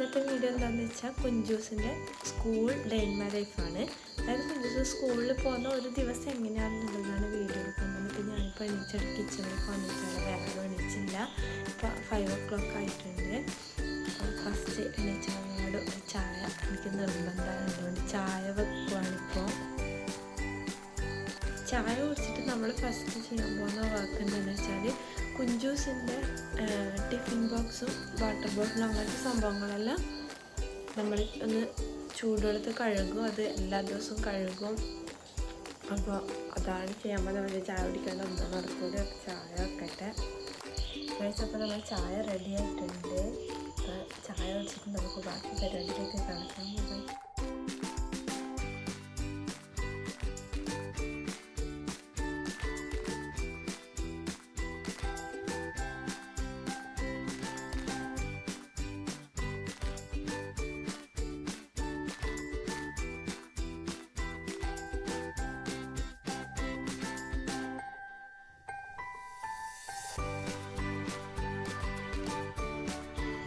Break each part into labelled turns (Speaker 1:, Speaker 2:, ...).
Speaker 1: ഇന്നത്തെ വീഡിയോ എന്താണെന്ന് വെച്ചാൽ കുഞ്ചൂസിന്റെ സ്കൂൾ ഡെയിൻമ ലൈഫാണ് അതായത് കുഞ്ചൂസ് സ്കൂളിൽ പോകുന്ന ഒരു ദിവസം എങ്ങനെയാണെന്നുള്ളതാണ് വീഡിയോ എടുക്കുന്നത്. ഇപ്പം ഞാനിപ്പോൾ എണീച്ചിട്ട് കിച്ചണിൽ വന്നിട്ടാണ് വേറെ എണീച്ചില്ല. ഇപ്പോൾ ഫൈവ് ഒ ക്ലോക്ക് ആയിട്ടുണ്ട് അപ്പോൾ ഫസ്റ്റ് എണീച്ചങ്ങോട് ഒരു ചായ എനിക്ക് നിർബന്ധമാണ് അതുകൊണ്ട് ചായ വെക്കുവാണിപ്പോൾ ചായ കുടിച്ചിട്ട് നമ്മൾ ഫസ്റ്റ് ചെയ്യാൻ പോകുന്ന വർക്ക് എന്താണെന്ന് വെച്ചാൽ കുഞ്ചൂസിന്റെ ടിഫിൻ ബോക്സും വാട്ടർ ബോട്ടിലും അങ്ങനത്തെ സംഭവങ്ങളെല്ലാം നമ്മൾ ഒന്ന് ചൂടെടുത്ത് കഴുകും. അത് എല്ലാ ദിവസവും കഴുകും. അപ്പോൾ അതാണ് പോകുന്നത്. നമ്മൾ ചായ കുടിക്കേണ്ട ഒന്നും അപ്പോൾ ചായ വെക്കട്ടെ. കഴിച്ചപ്പോൾ നമ്മൾ ചായ റെഡി ആയിട്ടുണ്ട്. ചായ വെച്ചിട്ട് നമുക്ക് ബാക്കി പരിപാടിയിലേക്ക് കിടക്കാൻ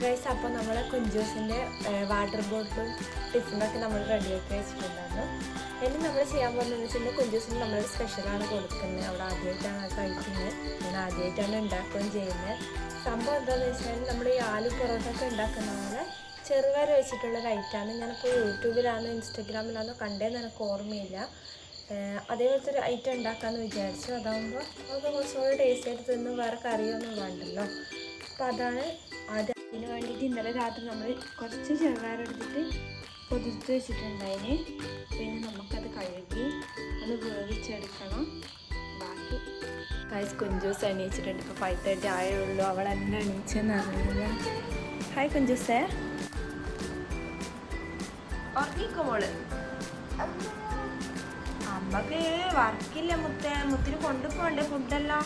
Speaker 1: ഗൈസ് അപ്പോൾ നമ്മൾ കുഞ്ചൂസിന്റെ വാട്ടർ ബോട്ടിലും ടിഫിനൊക്കെ നമ്മൾ റെഡിയാക്കി വെച്ചിട്ടുണ്ടായിരുന്നു. ഇനി നമ്മൾ ചെയ്യാൻ പോകുന്നതെന്ന് വെച്ചിട്ടുണ്ടെങ്കിൽ കുഞ്ചൂസിന് നമ്മൾ സ്പെഷ്യലാണ് കൊടുക്കുന്നത്. അവിടെ ആദ്യമായിട്ടാണ് കഴിക്കുന്നത്. ഞാൻ ആദ്യമായിട്ടാണ് ഉണ്ടാക്കുകയും ചെയ്യുന്നത്. സംഭവം എന്താണെന്ന് വെച്ചാൽ നമ്മൾ ഈ ആലു പൊറോട്ട ഒക്കെ ഉണ്ടാക്കുന്ന പോലെ ചെറുപയർ വെച്ചിട്ടുള്ള റൈറ്റാണ് ഞാനിപ്പോൾ യൂട്യൂബിലാണോ ഇൻസ്റ്റഗ്രാമിലാണോ കണ്ടേന്ന് എനിക്ക് ഓർമ്മയില്ല. അതേപോലത്തെ ഒരു ഐറ്റം ഉണ്ടാക്കാമെന്ന് വിചാരിച്ചു. അതാകുമ്പോൾ അത് കുറച്ചുകൂടി ടേസ്റ്റ് ആയിട്ട് തിന്ന്. വേറെ കറിയൊന്നും വേണ്ടല്ലോ. അപ്പോൾ അതാണ് ആദ്യം അതിന് വേണ്ടിയിട്ട് ഇന്നലെ രാത്രി നമ്മൾ കുറച്ച് ചെറുപയറെടുത്തിട്ട് പൊതിർത്ത് വെച്ചിട്ടുണ്ടായിന്. പിന്നെ നമുക്കത് കഴുകി ഒന്ന് വേവിച്ചെടുക്കണം. ബാക്കി കൈസ് കുഞ്ചൂസ് എണീച്ചിട്ടുണ്ട്. ഇപ്പോൾ ഫൈവ് തേർട്ടി ആയേ ഉള്ളൂ അവൾ എന്നെ എണീച്ചെന്ന് അറിയില്ല ഹായ് കുഞ്ചൂസേ. ഉറങ്ങിക്കോ അമ്മയ്ക്ക് വർക്കില്ല മുത്തേ. മുത്തിന് കൊണ്ടുപോണ്ടേ ഫുഡെല്ലാം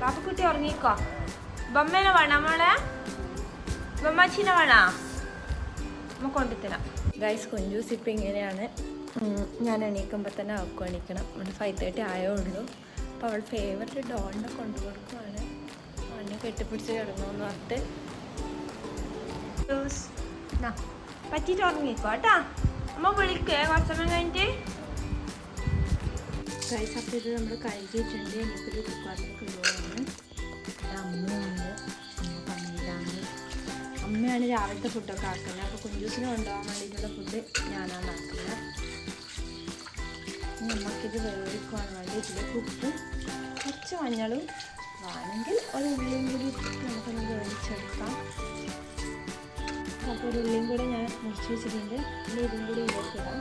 Speaker 1: പാപ്പക്കുട്ടി ഉറങ്ങിക്കോ. ബൊമ്മേനെ വേണം മോളെ? ബൊമ്മാച്ചിനെ വേണോ? അമ്മ കൊണ്ടുതരാം ഗൈസ് കുഞ്ചൂസ് ഇപ്പം ഇങ്ങനെയാണ് ഞാൻ എണീക്കുമ്പോൾ തന്നെ അവൾക്ക് എണീക്കണം. അവിടെ ഫൈവ് തേർട്ടി ആയേ ഉള്ളൂ അപ്പോൾ അവൾ ഫേവററ്റ് ഡോളിനെ കൊണ്ടു കൊടുക്കുവാണ് അവനെ കെട്ടിപ്പിടിച്ച് കിടന്നോന്ന് പറഞ്ഞിട്ട്. പറ്റിയിട്ട് ഉറങ്ങിക്കോ കേട്ടാ. അമ്മ വിളിക്കേ കുറച്ച് സമയം കഴിഞ്ഞിട്ട്. ഗൈസ് അപ്പോൾ ഇത് നമ്മൾ കഴുകിയിട്ടുണ്ട്. എനിക്കൊരു കുക്കറിലേക്ക് ഇടുവാണ് അമ്മയാണ് രാവിലത്തെ ഫുഡൊക്കെ ആക്കുന്നത്. അപ്പോൾ കുഞ്ചൂസിന് കൊണ്ടുപോകാൻ വേണ്ടിയിട്ടുള്ള ഫുഡ് ഞാനാണ് ആക്കുന്നത്. നമുക്കിത് വേവിക്കുവാൻ വേണ്ടി ഇതിലേക്ക് ഉപ്പും കുറച്ച് മഞ്ഞളും വേണമെങ്കിൽ ഒരു ഉള്ളിയും കൂടി നമുക്കൊന്ന് വേവിച്ചെടുക്കാം. അപ്പോൾ ഒരു ഉള്ളിയും കൂടെ ഞാൻ മുറിച്ച് വെച്ചിട്ടുണ്ട്. ഇനി ഇതും കൂടി ഇതിലേക്ക് ഇടാം.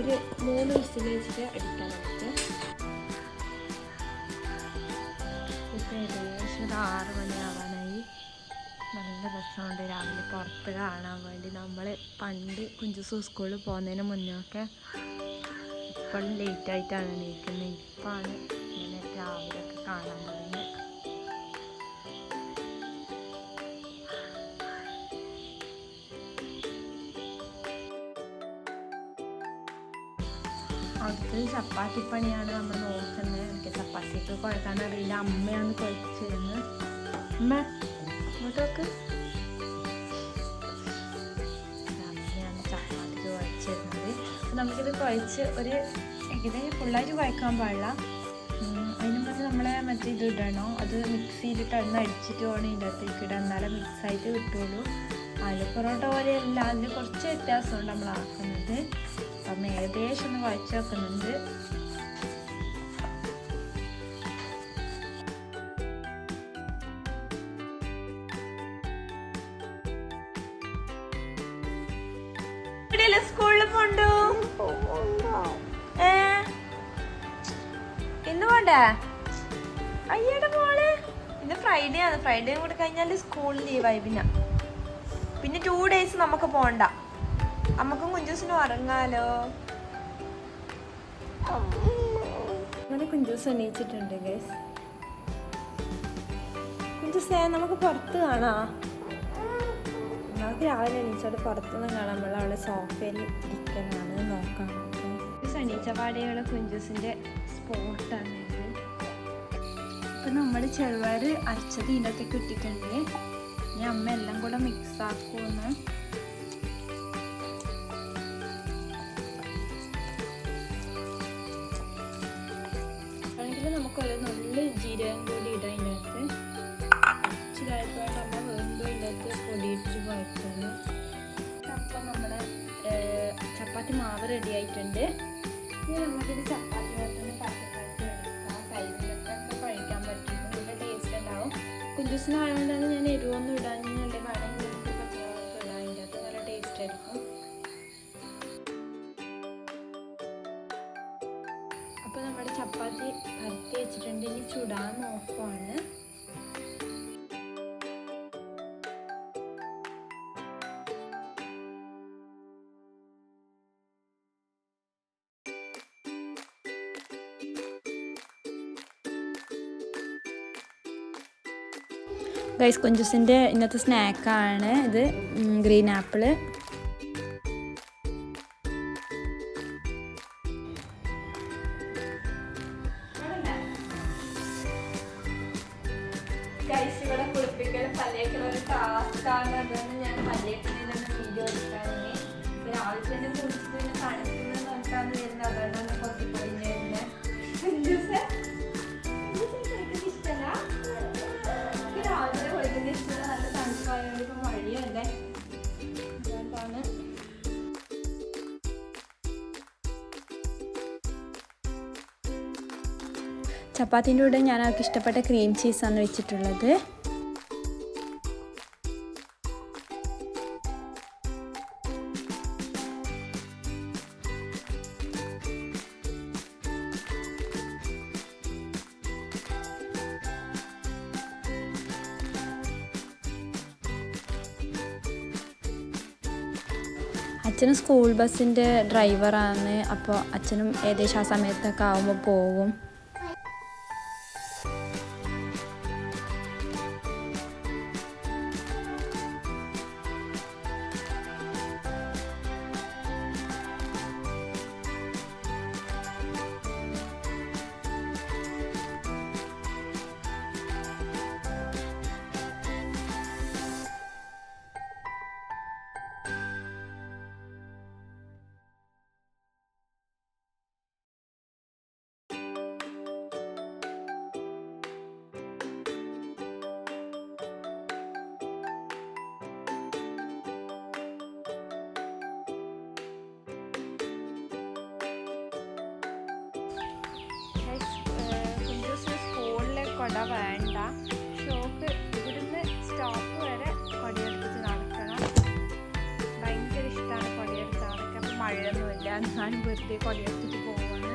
Speaker 1: ഒരു മൂന്ന് വിസിൽ വെച്ചിട്ട് എടുക്കാൻ നമുക്ക് ഏകദേശം ആറ് മണിയാവാനായി നല്ല രസമുണ്ട് രാവിലെ പുറത്ത് കാണാൻ വേണ്ടി. നമ്മൾ പണ്ട് കുഞ്ചുസു സ്കൂളിൽ പോകുന്നതിന് മുന്നേ ഒക്കെ ഇപ്പോഴും ലേറ്റ് ആയിട്ടാണ് എണീക്കുന്നത് ഇപ്പാണ് ഇങ്ങനെ രാവിലെ ഒക്കെ കാണാൻ അടുത്തത് ചപ്പാത്തി പണിയാണ് നമ്മൾ നോക്കുന്നത്. എനിക്ക് ചപ്പാത്തിക്ക് കുഴക്കാൻ അറിയില്ല. അമ്മയാണ് കുഴച്ചിരുന്നത് അമ്മ നോക്ക്. അമ്മയാണ് ചപ്പാത്തിക്ക് കുഴച്ചിരുന്നത് നമുക്കിത് കുഴച്ച് ഒരു ഏകദേശം ഫുള്ളായിട്ട് കുഴക്കാൻ പാടില്ല. അതിന് മുമ്പ് നമ്മളെ മറ്റേ ഇത് ഇടണോ? അത് മിക്സിയിലിട്ട് അന്ന് അടിച്ചിട്ട് വേണം ഇതിന്റെ അകത്തേക്ക് ഇടാൻ. എന്നാലേ മിക്സായിട്ട് കിട്ടുള്ളൂ. ആലു പൊറോട്ട പോലെയല്ല. അതിന് കുറച്ച് വ്യത്യാസമുണ്ട് നമ്മൾ ആക്കുന്നത്. അപ്പം ഏകദേശം ഒന്ന് കുഴച്ച് വെക്കുന്നുണ്ട്. സ്കൂളിൽ പോണ്ടു? ഏ? ഇന്ന് പോണ്ടേ? അയ്യടെ മോളെ. ഇന്ന് ഫ്രൈഡേ ആണ്. ഫ്രൈഡേ കൂടെ കഴിഞ്ഞാൽ സ്കൂൾ ലീവായി പിന്നെ. പിന്നെ ടു ഡേയ്സ് നമുക്ക് പോണ്ട. നമുക്കും കുഞ്ചൂസിനും ഉറങ്ങാലോ? അങ്ങനെ കുഞ്ചൂസ് എണീച്ചിട്ടുണ്ട് ഗൈസ് കുഞ്ചൂസേ നമുക്ക് പുറത്ത് കാണാ. നമുക്ക് രാവിലെ എണീച്ചോട് പുറത്തുനിന്ന് കാണാൻ നമ്മൾ അവളെ സോഫയിൽ ഇരിക്കുന്നതാണ് നോക്കാം എണീച്ച പാടിയുള്ള കുഞ്ചൂസിന്റെ സ്പോട്ടാണ്
Speaker 2: ഇപ്പൊ നമ്മൾ ചെറുപയർ അരച്ചത് ഇതിനകത്തേക്ക് ഇട്ടിട്ടുണ്ട്. ഇനി അമ്മ എല്ലാം കൂടെ മിക്സ് ആക്കുമെന്ന് ആണെങ്കിൽ നല്ല ജീരകം കൂടി ഇടാം ഇതിനകത്ത്. നമ്മൾ അമ്മ വേണ്ടുമ്പോൾ ഇതിനകത്ത് പൊടിയിട്ട് വഴക്കുന്നു അപ്പം നമ്മുടെ ചപ്പാത്തി മാവ് റെഡി ആയിട്ടുണ്ട്. ഇനി നമുക്കിത് ചപ്പാത്തി വെക്കുന്ന പച്ചക്കറി എടുക്കാം. കഴിക്കാൻ പറ്റും. നല്ല ടേസ്റ്റ് ഉണ്ടാവും. കുഞ്ചുസിനായതുകൊണ്ടാണ് ഞാൻ എരിവൊന്നും ഇടാൻ അല്ലെങ്കിൽ വേണമെങ്കിൽ പച്ചമുളകൊക്കെ ഇടാം അതിന്റെ അകത്ത് നല്ല ടേസ്റ്റ് ആയിരിക്കും. ഇനി ചുടാൻ നോക്കുവാണ് ഗൈസ് കുഞ്ചുസിന്റെ ഇന്നത്തെ സ്നാക്കാണ് ഇത് ഗ്രീൻ
Speaker 1: ആപ്പിൾ. തന്നെ കുളിച്ചിട്ട് പിന്നെ തണുക്കുന്നത് നോക്കാന്ന് വരുന്നത് അതുകൊണ്ടാണ് കുറച്ച് പൊടിഞ്ഞ് വരുന്നത് ഇഷ്ടമല്ല എനിക്ക് രാവിലെ കുളിക്കുന്ന ഇഷ്ടമല്ല നല്ല തണുപ്പായതുകൊണ്ട് ഇപ്പം മഴയല്ലേ അതുകൊണ്ടാണ്.
Speaker 2: ചപ്പാത്തിന്റെ കൂടെ ഞാൻ അവർക്ക് ഇഷ്ടപ്പെട്ട ക്രീം ചീസാണ് വെച്ചിട്ടുള്ളത്. അച്ഛനും സ്കൂൾ ബസ്സിന്റെ ഡ്രൈവറാണ്. അപ്പോൾ അച്ഛനും ഏകദേശം ആ സമയത്തൊക്കെ ആകുമ്പോൾ പോകും. കൊട വേണ്ട. ഷോക്ക് ഇവിടുന്ന് സ്റ്റോപ്പ് വരെ കൊടയെടുത്തിട്ട് നടക്കണം. ഭയങ്കര ഇഷ്ടമാണ് കൊടയെടുത്ത് നടക്കാൻ അപ്പം മഴയൊന്നുമില്ല. എന്നാലും വെറുതെ കൊടയെടുത്തിട്ട് പോവാണ്.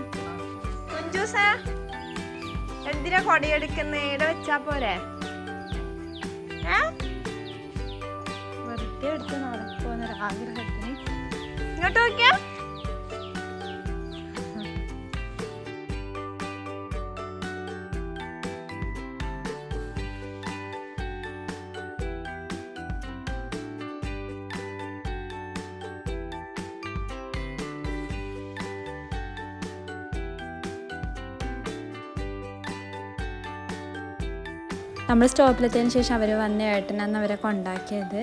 Speaker 2: കുഞ്ചൂസ എന്തിനാ കൊടിയെടുക്കുന്ന? ഇവിടെ വെച്ചാ പോരെ? വെറുതെ എടുത്ത് നടക്കുമെന്നൊരാഗ്രഹത്തിന് ഇങ്ങോട്ട് നോക്കിയാ. നമ്മൾ സ്റ്റോപ്പിലെത്തിയതിന് ശേഷം അവർ വന്ന ഏട്ടനാന്ന് അവരെ കൊണ്ടാക്കിയത്